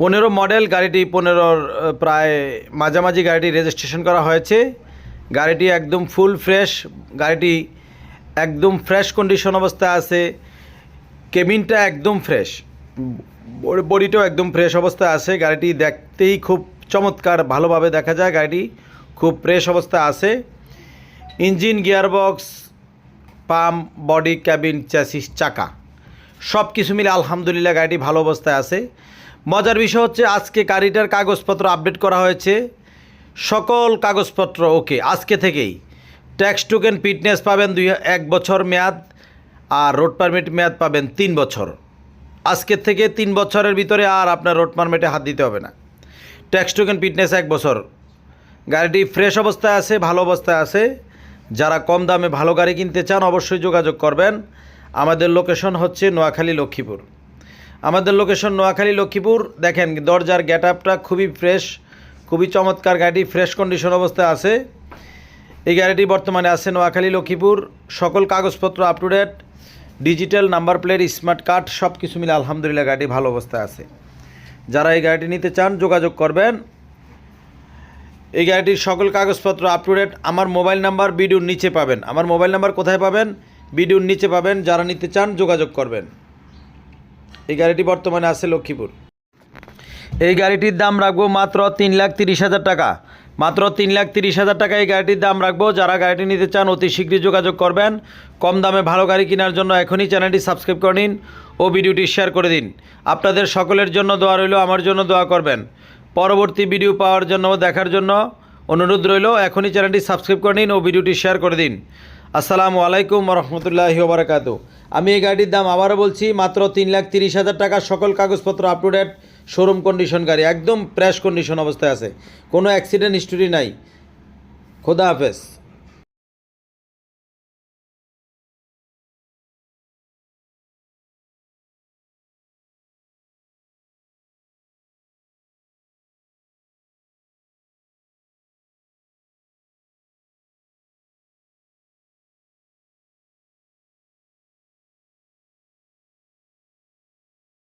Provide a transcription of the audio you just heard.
পনেরো মডেল গাড়িটি পনেরোর প্রায় মাঝামাঝি গাড়িটি রেজিস্ট্রেশন করা হয়েছে। গাড়িটি একদম ফুল ফ্রেশ গাড়িটি একদম ফ্রেশ কন্ডিশন অবস্থায় আছে। কেবিনটা একদম ফ্রেশ বডিটাও একদম ফ্রেশ অবস্থায় আছে। গাড়িটি দেখতেই খুব চমৎকার, ভালোভাবে দেখা যায় গাড়িটি, খুব ফ্রেশ অবস্থায় আছে। Engine gearbox pump body cabin chassis চাকা সব কিছু মিলে আলহামদুলিল্লাহ গাড়িটি ভালো অবস্থায় আছে। মজার বিষয় হচ্ছে আজকে গাড়িটার কাগজপত্র আপডেট করা হয়েছে। সকল কাগজপত্র, ওকে, আজকে থেকেই। ট্যাক্স টোকেন ফিটনেস পাবেন দুই, এক বছর মেয়াদ আর রোড পারমিট মেয়াদ পাবেন তিন বছর। আজকের থেকে তিন বছরের ভিতরে আর আপনার রোড পারমিটে হাত দিতে হবে না। ট্যাক্স টোকেন ফিটনেস এক বছর। গাড়িটি ফ্রেশ অবস্থায় আছে, ভালো অবস্থায় আছে। যারা কম দামে ভালো গাড়ি কিনতে চান অবশ্যই যোগাযোগ করবেন। আমাদের লোকেশন হচ্ছে নোয়াখালী লক্ষ্মীপুর। আমাদের লোকেশন নোয়াখালী, লক্ষ্মীপুর। দেখেন, দরজার গেট আপটা খুবই ফ্রেশ খুবই চমৎকার গাড়ি ফ্রেশ কন্ডিশন অবস্থায় আছে। এই গাড়িটি বর্তমানে আছে নোয়াখালী, লক্ষ্মীপুর। সকল কাগজপত্র up to date digital number plate smart card সব কিছু মিলে আলহামদুলিল্লাহ গাড়িটি ভালো অবস্থায় আছে। যারা এই গাড়িটি নিতে চান, যোগাযোগ করবেন। এই গাড়িটির সকল কাগজপত্র আপ টু ডেট আমার মোবাইল নাম্বার ভিডিওর নিচে পাবেন। আমার মোবাইল নাম্বার কোথায় পাবেন? ভিডিওর নিচে পাবেন। যারা নিতে চান, যোগাযোগ করবেন। এই গাড়িটি বর্তমানে আছে লক্ষ্মীপুর। এই গাড়িটির দাম রাখব মাত্র তিন লাখ তিরিশ হাজার টাকা। মাত্র তিন লাখ তিরিশ হাজার টাকা এই গাড়িটির দাম রাখব। যারা গাড়িটি নিতে চান, অতি শীঘ্রই যোগাযোগ করবেন। কম দামে ভালো গাড়ি কেনার জন্য এখনই চ্যানেলটি সাবস্ক্রাইব করে নিন ও ভিডিওটি শেয়ার করে দিন। আপনাদের সকলের জন্য দোয়া রইল, আমার জন্য দোয়া করবেন। পরবর্তী ভিডিও পাওয়ার জন্য, দেখার জন্য অনুরোধ রইল, এখনই চ্যানেলটি সাবস্ক্রাইব করে নিন ও ভিডিওটি শেয়ার করে দিন। আসসালামু আলাইকুম রহমতুল্লাহি ওবরাকাত আমি এই গাড়ির দাম আবারও বলছি, মাত্র তিন লাখ তিরিশ হাজার টাকা। সকল কাগজপত্র up to date showroom condition গাড়ি, একদম প্র্যাশ কন্ডিশন অবস্থায় আছে। কোনো অ্যাক্সিডেন্ট হিস্টোরি নাই। খোদা হাফেজ।